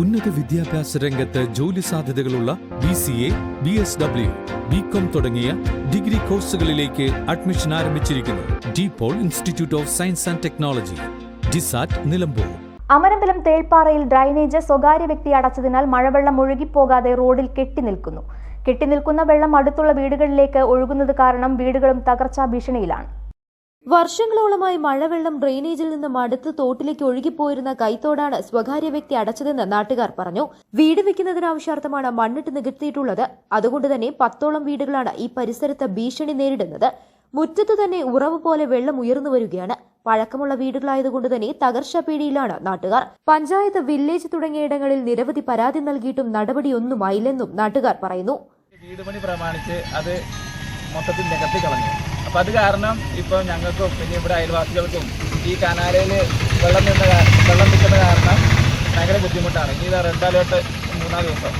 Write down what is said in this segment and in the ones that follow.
ഉന്നത വിദ്യാഭ്യാസ രംഗത്ത് ജോലി സാധ്യതകളുള്ള B C A B S W B com തുടങ്ങിയ ഡിഗ്രി കോഴ്സുകളിലേക്ക് അഡ്മിഷൻ ആരംഭിച്ചിരിക്കുന്നു. DePaul institute of science and technology DISAT Nilambur. Amarambalam തേൾപ്പാറയിൽ drainage സ്വകാര്യ വ്യക്തി അടച്ചതിനാൽ മഴവെള്ളം ഒഴുകിപ്പോകാതെ റോഡിൽ കെട്ടിനിൽക്കുന്നു കെട്ടിനിൽക്കുന്ന വെള്ളം അടുത്തുള്ള വീടുകളിലേക്ക് ഒഴുകുന്നത് കാരണം വീടുകളും തകർച്ചാ ഭീഷണിയിലാണ്. വർഷങ്ങളോളമായി മഴവെള്ളം ഡ്രെയിനേജിൽ നിന്നും അടുത്ത് തോട്ടിലേക്ക് ഒഴുകിപ്പോയിരുന്ന കൈത്തോടാണ് സ്വകാര്യ വ്യക്തി അടച്ചതെന്ന് നാട്ടുകാർ പറഞ്ഞു. വീട് വെക്കുന്നതിനാവശ്യാർത്ഥമാണ് മണ്ണിട്ട് നികത്തിയിട്ടുള്ളത്. അതുകൊണ്ട് തന്നെ പത്തോളം വീടുകളാണ് ഈ പരിസരത്ത് ഭീഷണി നേരിടുന്നത്. മുറ്റത്ത് തന്നെ ഉറവ് പോലെ വെള്ളം ഉയർന്നു വരികയാണ്. പഴക്കമുള്ള വീടുകളായതുകൊണ്ട് തന്നെ തകർച്ച പേടിയിലാണ് നാട്ടുകാർ. പഞ്ചായത്ത് വില്ലേജ് തുടങ്ങിയിടങ്ങളിൽ നിരവധി പരാതി നൽകിയിട്ടും നടപടിയൊന്നുമായില്ലെന്നും നാട്ടുകാർ പറയുന്നു. വീട് പണി പ്രമാണിച്ച് അത് മൊത്തത്തിൽ നികത്തി കളഞ്ഞു. അപ്പം അത് കാരണം ഇപ്പോൾ ഞങ്ങൾക്കും പിന്നെ ഇവിടെ അയൽവാസികൾക്കും ഈ കനാലയിൽ വെള്ളം നിന്ന വെള്ളം നിൽക്കുന്ന കാരണം ഭയങ്കര ബുദ്ധിമുട്ടാണ്. ഇനി ഇതാ റെഡ് അലേർട്ട് മൂന്നാൽ ദിവസം.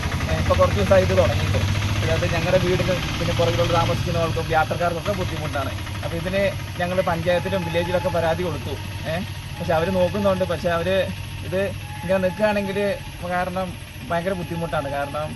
ഇപ്പോൾ കുറച്ച് ദിവസമായി ഇത് തുടങ്ങിയിട്ടുണ്ട് അതായത് ഞങ്ങളുടെ വീടിന് പിന്നെ പുറകിലുള്ള താമസിക്കുന്നവർക്കും യാത്രക്കാർക്കൊക്കെ ബുദ്ധിമുട്ടാണ്. അപ്പോൾ ഇതിന് ഞങ്ങൾ പഞ്ചായത്തിലും വില്ലേജിലൊക്കെ പരാതി കൊടുത്തു. ഏഹ് പക്ഷെ അവർ നോക്കുന്നുണ്ട്. പക്ഷെ അവർ ഇത് ഇങ്ങനെ നിൽക്കുകയാണെങ്കിൽ കാരണം ഭയങ്കര ബുദ്ധിമുട്ടാണ്. കാരണം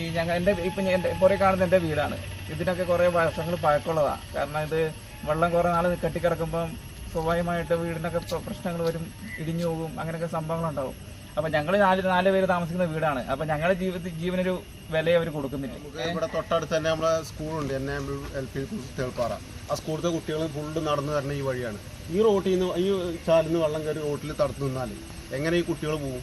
ഈ ഞങ്ങൾ എന്റെ ഇപ്പം എന്റെ പുറകെ കാണുന്ന എന്റെ വീടാണ്. ഇതിനൊക്കെ കുറേ വർഷങ്ങൾ പഴക്കമുള്ളതാണ് കാരണം ഇത് വെള്ളം കുറേ നാൾ കെട്ടിക്കിടക്കുമ്പം സ്വാഭാവികമായിട്ട് വീടിനൊക്കെ പ്രശ്നങ്ങൾ വരും ഇടിഞ്ഞു പോകും അങ്ങനെയൊക്കെ സംഭവങ്ങളുണ്ടാവും. അപ്പം ഞങ്ങൾ നാല് നാല് പേര് താമസിക്കുന്ന വീടാണ്. അപ്പം ഞങ്ങളുടെ ജീവിതത്തിൽ ജീവനൊരു വില അവർ കൊടുക്കുന്നില്ല. ഇവിടെ തൊട്ടടുത്ത് തന്നെ നമ്മളെ സ്കൂളുണ്ട്. N M L P Thelppara. ആ സ്കൂളിലത്തെ കുട്ടികൾ ഫുള്ള് നടന്നു തരണ ഈ വഴിയാണ്. ഈ റോട്ടിൽ നിന്ന് ഈ ചാലിൽ നിന്ന് വെള്ളം കയറി റോട്ടിൽ തടുത്തു നിന്നാൽ എങ്ങനെ ഈ കുട്ടികൾ പോകും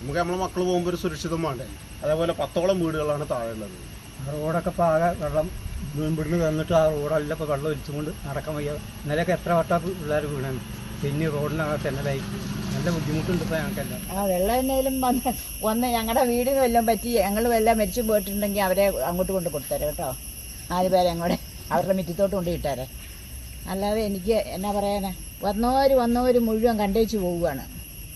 നമുക്ക് നമ്മളെ മക്കൾ പോകുമ്പോൾ ഒരു സുരക്ഷിതം വേണ്ടേ? അതേപോലെ പത്തോളം വീടുകളാണ് താഴെ ഉള്ളത്. ആ റോഡൊക്കെ ഇപ്പോൾ ആകെ വെള്ളം വീമ്പിടുന്ന് തന്നിട്ട് ആ റോഡെല്ലാം ഇപ്പോൾ വെള്ളം ഒലിച്ചുകൊണ്ട് നടക്കാൻ വയ്യ. ഇന്നലെയൊക്കെ എത്ര വട്ടം പിള്ളേർ വീണാണ്. പിന്നെ റോഡിനകത്ത് എന്നലായി നല്ല ബുദ്ധിമുട്ടുണ്ട് ഇപ്പോൾ ഞങ്ങൾക്കെല്ലാം. ആ വെള്ളം എന്നേലും വന്ന് വന്ന് ഞങ്ങളുടെ വീടിന് വല്ലതും പറ്റി ഞങ്ങൾ വല്ലതും മരിച്ചു പോയിട്ടുണ്ടെങ്കിൽ അവരെ അങ്ങോട്ട് കൊണ്ട് കൊടുത്തരാം കേട്ടോ. നാല് പേരെ അങ്ങോട്ട് അവരുടെ മിറ്റത്തോട്ട് കൊണ്ട് ഇട്ടേരെ. അല്ലാതെ എനിക്ക് എന്നാ പറയാനാ വന്നവർ വന്നവർ മുഴുവൻ കണ്ടേച്ച് പോവുകയാണ്.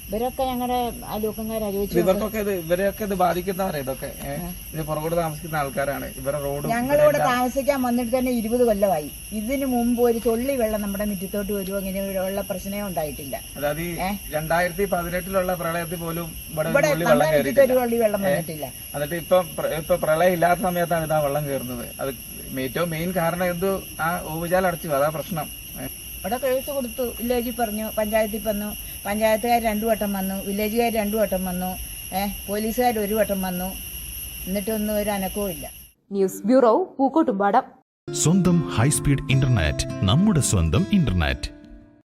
ഇവരൊക്കെ ഞങ്ങളുടെ അലൂക്കങ്കാരാ ചോദിച്ചു ഇവർക്കൊക്കെ ഇത് ഇവരെയൊക്കെ ഇത് ബാധിക്കുന്നവരാണ് ഇതൊക്കെ. ഇത് പുറകോട്ട് താമസിക്കുന്ന ആൾക്കാരാണ്. ഇവരെ റോഡ് ഞങ്ങളിവിടെ താമസിക്കാൻ വന്നിട്ട് തന്നെ ഇരുപത് കൊല്ലമായി. ഇതിനു മുമ്പ് ഒരു ചൊള്ളി വെള്ളം നമ്മുടെ മുറ്റത്തോട്ട് വരുമോ ഇങ്ങനെ ഉള്ള പ്രശ്നമേ ഉണ്ടായിട്ടില്ല. അതായത് ഈ? രണ്ടായിരത്തി പതിനെട്ടിലുള്ള പ്രളയത്തിൽ പോലും ഇവിടെ ചൊള്ളി വെള്ളം നമ്മുടെ വന്നിട്ടില്ല. എന്നിട്ട് ഇപ്പൊ ഇപ്പൊ പ്രളയം ഇല്ലാത്ത സമയത്താണ് ഇതാ വെള്ളം കയറുന്നത്. അത് ഏറ്റവും മെയിൻ കാരണം എന്തോ? ആ ഓവുചാൽ അടച്ചു അതാ പ്രശ്നം. ഇവിടെ കേസ് കൊടുത്തു. വില്ലേജിൽ പറഞ്ഞു പഞ്ചായത്തിൽ വന്നു പഞ്ചായത്തുകാർ രണ്ടു വട്ടം വന്നു വില്ലേജുകാർ രണ്ടു വട്ടം വന്നു ഏഹ് പോലീസുകാർ ഒരു വട്ടം വന്നു. എന്നിട്ടൊന്നും ഒരു അനക്കവും ഇല്ല. News bureau Pookkottumpadam. സ്വന്തം ഹൈസ്പീഡ് ഇന്റർനെറ്റ് നമ്മുടെ സ്വന്തം ഇന്റർനെറ്റ്.